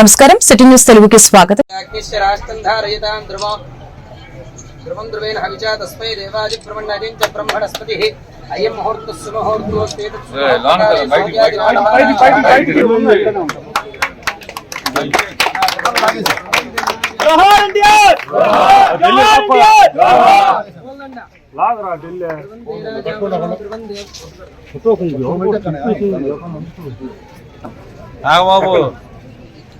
నమస్కారం city news తెలుగుకి స్వాగతం యాజ్ఞస్య రాష్ట్రం ధారయతాం ధ్రువం ధ్రువం ధ్రువేణ హవిచా తస్మై దేవాది బ్రహ్మణ్యం చ బ్రహ్మణస్పతి అయం ముహూర్త సుముహూర్తో నాగబాబు మేము ఉన్నామయ్యా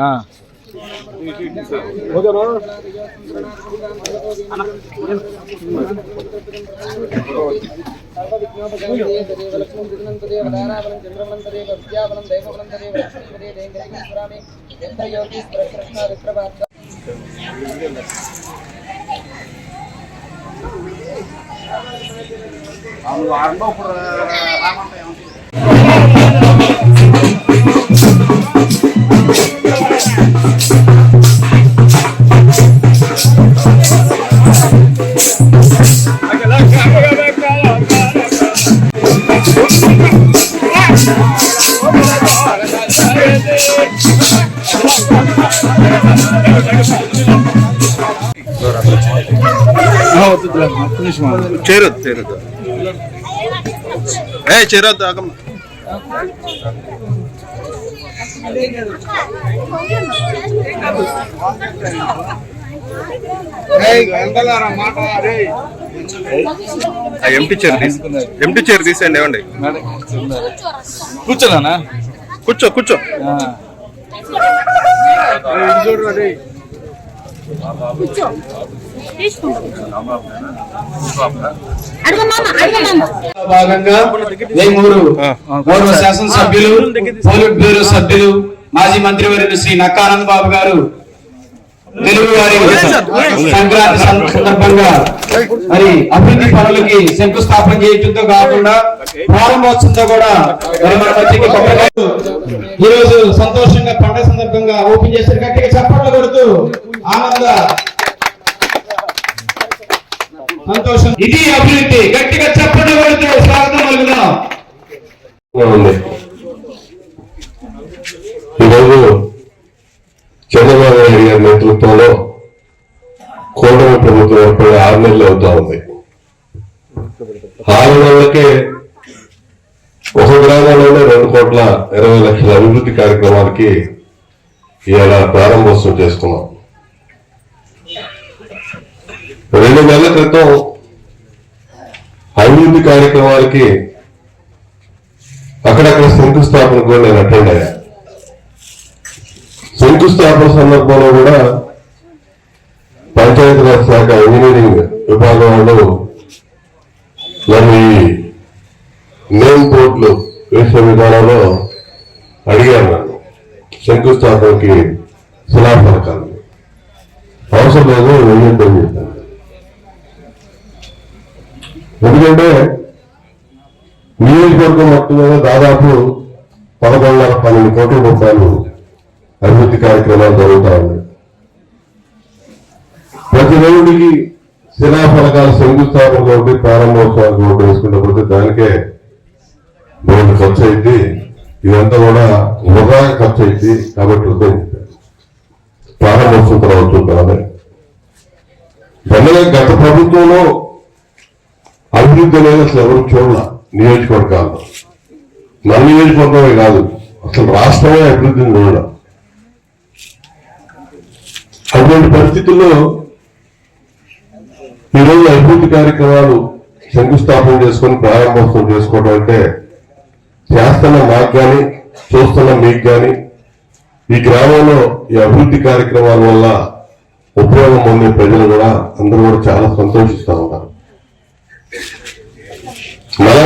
ఆ, వద్దు, వద్దు, ఒక్క నిమిషం ఆగు. చేరొద్దు చేరొద్దు. ఏ చేరొద్దు ఆగమ్మ ఎంటీ చైర్ ఎంటీ చైర్ తీసేయండి ఇవ్వండి కూర్చోనా? కూర్చో కూర్చో. భాగంగా వేమూరు గౌరవ శాసనసభ్యులు పోలిట్ బ్యూరో సభ్యులు మాజీ మంత్రివర్యులు శ్రీ నక్కానంద్ బాబు గారు తెలుగు వారి సంక్రాంతి సందర్భంగా మరి అభివృద్ధి పనులకి శంకుస్థాపన చేయటంతో కాకుండా ప్రారంభోత్సవంతో కూడా మరి మన మధ్యకి ఈ రోజు సంతోషంగా పండుగ సందర్భంగా ఓపెన్ చేశారు. గట్టిగా చప్పట్లు కొడుతూ ఆనంద. సంతోషం. ఇది అభివృద్ధి. గట్టిగా చప్పట్లు కొడుతూ స్వాగతం పలుకుదాం ఈరోజు చంద్రబాబు నాయుడు గారి నేతృత్వంలో కూటమి ప్రభుత్వం ఏర్పడే ఆరు నెలలు అవుతా ఉంది. ఆరు నెలలకే ఒక గ్రామంలోనే రెండు కోట్ల ఇరవై లక్షల అభివృద్ధి కార్యక్రమాలకి ఇవాళ ప్రారంభోత్సవం చేసుకున్నాం. రెండు నెలల క్రితం అభివృద్ధి కార్యక్రమాలకి అక్కడక్కడ శంకుస్థాపన కూడా నేను అటెండ్ అయ్యా. శంకుస్థాపన సందర్భంలో కూడా పంచాయతీరాజ్ శాఖ ఇంజనీరింగ్ విభాగం వాళ్ళు మరి నేమ్ బోర్డులు వేసే విధానంలో అడిగాను నన్ను. శంకుస్థాపనకి శిలాఫలకాలు. అవసరం లేదు వెయ్యొద్దని ఎందుకంటే నియోజకవర్గం మొత్తం మీద దాదాపు పదకొండున్నర పన్నెండు కోట్ల రూపాయలు అభివృద్ధి కార్యక్రమాలు జరుగుతూ ఉన్నాయి. ప్రతి దేవుడికి శిలా ఫలకాలు శంకుస్థాపన ఒకటి ప్రారంభోత్సవాలు ఒకటి వేసుకున్నప్పుడు దానికే బోర్డు ఖర్చు అయింది ఇదంతా కూడా వృధాగా ఖర్చు అయింది కాబట్టి వద్దని ప్రారంభోత్సవం తర్వాత చూద్దామని గత ప్రభుత్వంలో అభివృద్ధి అనేది అసలు ఎవరు చూడాల నియోజకవర్గాల్లో. మన నియోజకవర్గమే కాదు అసలు రాష్ట్రమే అభివృద్ధిని చూడడం అటువంటి పరిస్థితుల్లో ఈరోజు అభివృద్ధి కార్యక్రమాలు శంకుస్థాపన చేసుకొని ప్రారంభోత్సవం చేసుకోవడం అంటే చేస్తున్న మాకు కానీ చూస్తున్న మీకు కానీ ఈ గ్రామంలో ఈ అభివృద్ధి కార్యక్రమాల వల్ల ఉపయోగం పొందే ప్రజలు కూడా అందరూ కూడా చాలా సంతోషిస్తారు ఉన్నారు మన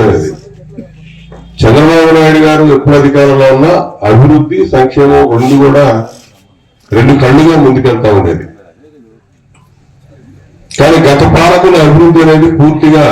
వరకైతే కొత్తగా అది గారు ఎప్పుడు అధికారంలో ఉన్నా అభివృద్ధి సంక్షేమం రెండు కూడా రెండు కళ్ళుగా ముందుకెళ్తా ఉండేది. కానీ గత పాలకుల అభివృద్ధి అనేది పూర్తిగా